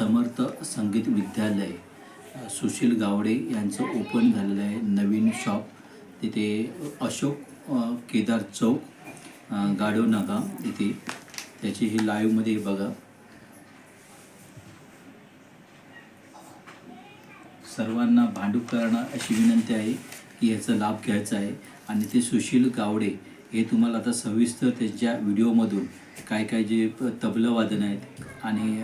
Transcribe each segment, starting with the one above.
समर्थ संगीत विद्यालय सुशील गावडे यांचं ओपन झालेलं आहे नवीन शॉप. तिथे अशोक केदार चौक अ, गाढव नागा इथे. त्याची ही लाईव्हमध्ये बघा. सर्वांना भांडूप करणं अशी विनंती आहे की याचा लाभ घ्यायचा आहे. आणि ते सुशील गावडे हे तुम्हाला आता सविस्तर त्यांच्या व्हिडिओमधून काय काय जे तबलं वादन आहेत आणि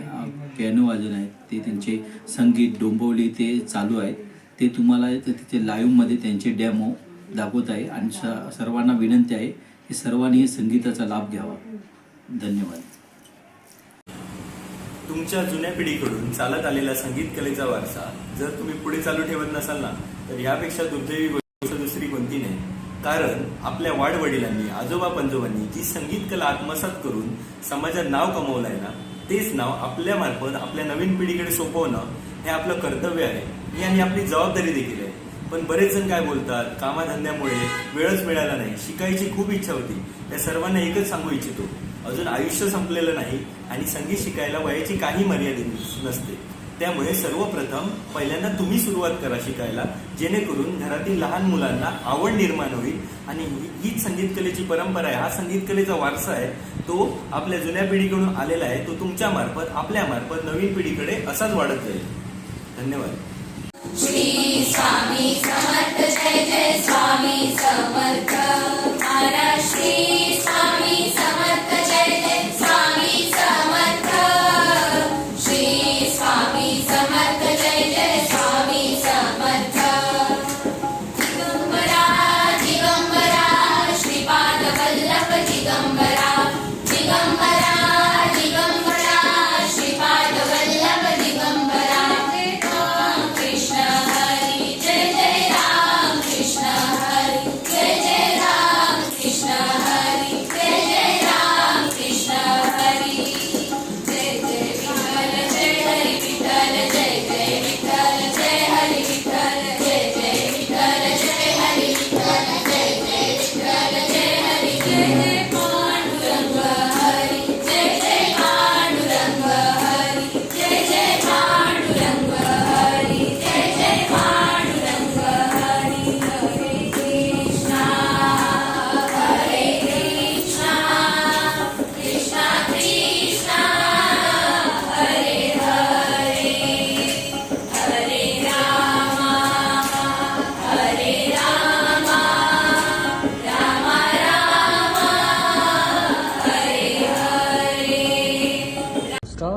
पियानो वादन आहेत ते त्यांचे संगीत डोंबवली ते चालू आहेत. ते तुम्हाला तिथे लाईव्हमध्ये त्यांचे डॅमो दाखवत आहे आणि स सर्वांना विनंती आहे की सर्वांनी संगीताचा लाभ घ्यावा. धन्यवाद. तुमच्या जुन्या पिढीकडून चालत आलेला संगीत कलेचा वारसा जर तुम्ही पुढे चालू ठेवत नसाल ना तर यापेक्षा दुर्दैवी कारण आपल्या वाडवडिलांनी आजोबा पंजोबांनी जी संगीत कला आत्मसात करून समाजात नाव कमवलंय ना तेच नाव आपल्या मार्फत आपल्या नवीन पिढीकडे सोपवणं हे आपलं कर्तव्य आहे. ही आणि आपली जबाबदारी देखील आहे. पण बरेच जण काय बोलतात कामाधंद्यामुळे वेळच मिळाला नाही शिकायची खूप इच्छा होती. त्या सर्वांना एकच सांगू इच्छितो अजून आयुष्य संपलेलं नाही आणि संगीत शिकायला वयाची काही मर्यादित नसते. त्यामुळे सर्वप्रथम पहिल्यांदा तुम्ही सुरुवात करा शिकायला जेणेकरून घरातील लहान मुलांना आवड निर्माण होईल. आणि ही- हीच संगीत कलेची परंपरा आहे. हा संगीत कलेचा वारसा आहे. तो आपल्या जुन्या पिढीकडून आलेला आहे. तो तुमच्या मार्फत आपल्या मार्फत नवीन पिढीकडे असाच वाढत जाईल. धन्यवाद. श्री स्वामी समर्थ जय जय स्वामी समर्थ.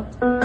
world.